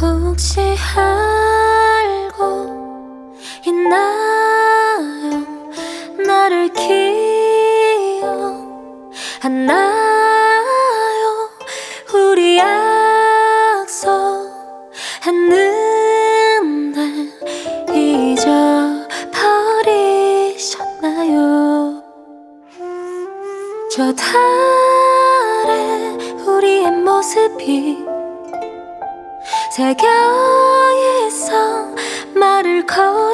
혹시 알고 있나요? 나를 기억하나 저 달에 우리의 모습이 새겨 있어 말을 걸어